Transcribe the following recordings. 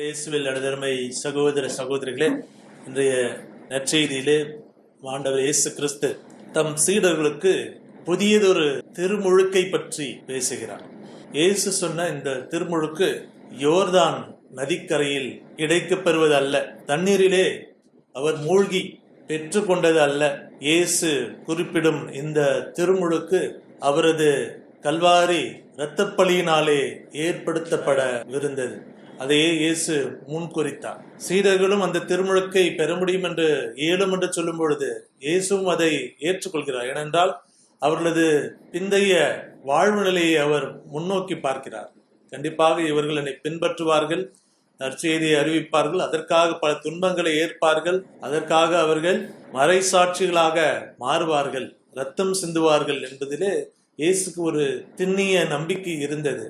இயேசுவில் நடுதர்மை சகோதர சகோதரிகளே இன்றைய நற்செய்தியிலே ஆண்டவர் இயேசு கிறிஸ்து தம் சீடர்களுக்கு புதியதொரு திருமுழுக்கை பற்றி பேசுகிறார். இயேசு சொன்ன இந்த திருமுழுக்கு யோர்தான் நதிக்கரையில் கிடைக்கப்பெறுவது அல்ல தண்ணீரிலே அவர் மூழ்கி பெற்றுக்கொண்டது அல்ல இயேசு குறிப்பிடும் இந்த திருமுழுக்கு அவரது கல்வாரி இரத்தப்பலியினாலே ஏற்படுத்தப்படவிருந்தது. அதையே இயேசு முன்குறித்தார். சீடர்களும் அந்த திருமுழுக்கை பெற முடியும் என்று இயலும் என்று சொல்லும் பொழுது இயேசுவும் அதை ஏற்றுக்கொள்கிறார். ஏனென்றால் அவர்களது பிந்தைய வாழ்வு நிலையை அவர் முன்னோக்கி பார்க்கிறார். கண்டிப்பாக இவர்கள் என்னை பின்பற்றுவார்கள் நற்செய்தியை அறிவிப்பார்கள் அதற்காக பல துன்பங்களை ஏற்பார்கள் அதற்காக அவர்கள் மறைசாட்சிகளாக மாறுவார்கள் ரத்தம் சிந்துவார்கள் என்பதிலே இயேசுக்கு ஒரு திண்ணிய நம்பிக்கை இருந்தது.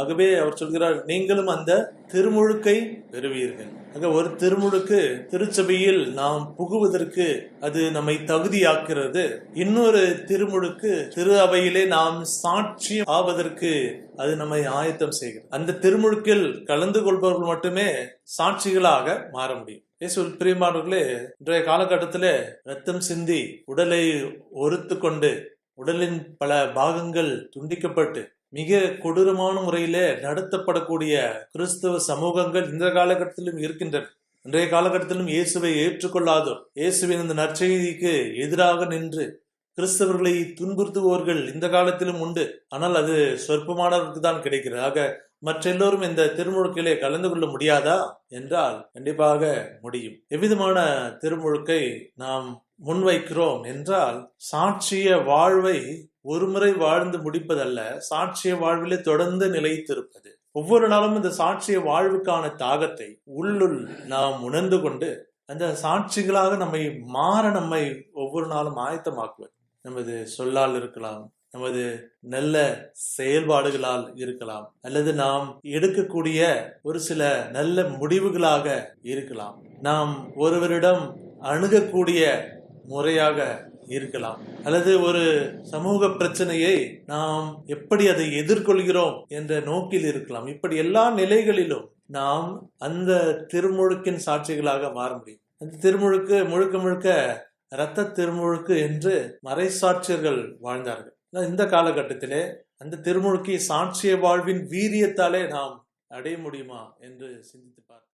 ஆகவே அவர் சொல்கிறார் நீங்களும் அந்த திருமுழுக்கை பெறுவீர்கள். ஆக ஒரு திருமுழுக்கு திருச்சபையில் நாம் புகுவதற்கு அது நம்மை தகுதியாக்கிறது இன்னொரு திருமுழுக்கு திரு அவையிலே நாம் சாட்சி ஆவதற்கு அது நம்மை ஆயத்தம் செய்கிறது. அந்த திருமுழுக்கில் கலந்து கொள்பவர்கள் மட்டுமே சாட்சிகளாக மாற முடியும். இயேசுவில் பிரியமானவர்களே இன்றைய காலகட்டத்தில் ரத்தம் சிந்தி உடலை ஒருத்து கொண்டு உடலின் பல பாகங்கள் துண்டிக்கப்பட்டு மிக கொடூரமான முறையிலே நடத்தப்படக்கூடிய கிறிஸ்தவ சமூகங்கள் இந்த காலகட்டத்திலும் இருக்கின்றன. இன்றைய காலகட்டத்திலும் இயேசுவை ஏற்றுக்கொள்ளாதோர் இயேசுவின் இந்த நற்செய்திக்கு எதிராக நின்று கிறிஸ்தவர்களை துன்புறுத்துவோர்கள் இந்த காலத்திலும் உண்டு. ஆனால் அது சொற்பமானவருக்கு தான் கிடைக்கிறது. ஆக மற்றெல்லோரும் இந்த திருமுழுக்கிலே கலந்து கொள்ள முடியாதா? என்றால் கண்டிப்பாக முடியும். எவ்விதமான திருமுழுக்கை நாம் முன்வைக்கிறோம் என்றால் சாட்சிய வாழ்வை ஒருமுறை வாழ்ந்து முடிப்பதல்ல சாட்சிய வாழ்விலே தொடர்ந்து நிலைத்திருப்பது. ஒவ்வொரு நாளும் இந்த சாட்சிய வாழ்வுக்கான தாகத்தை உள்ளுள் நாம் உணர்ந்து கொண்டு அந்த சாட்சிகளாக நம்மை மாற நம்மை ஒவ்வொரு நாளும் ஆயத்தமாக்குவது. நமது சொல்லால் இருக்கலாம் நமது நல்ல செயல்பாடுகளால் இருக்கலாம் அல்லது நாம் எடுக்கக்கூடிய ஒரு சில நல்ல முடிவுகளாக இருக்கலாம். நாம் ஒருவரிடம் அணுகக்கூடிய முறையாக இருக்கலாம் அல்லது ஒரு சமூக பிரச்சனையை நாம் எப்படி அதை எதிர்கொள்கிறோம் என்ற நோக்கில் இருக்கலாம். இப்படி எல்லா நிலைகளிலும் நாம் அந்த திருமுழுக்கின் சாட்சிகளாக மாற முடியும். அந்த திருமுழுக்கு முழுக்க முழுக்க இரத்த திருமுழுக்கு என்று மறைசாட்சியர்கள் வாழ்ந்தார்கள். இந்த காலகட்டத்திலே அந்த திருமுழுக்கை சாட்சிய வாழ்வின் வீரியத்தாலே நாம் அடைய முடியுமா என்று சிந்தித்து பார்க்க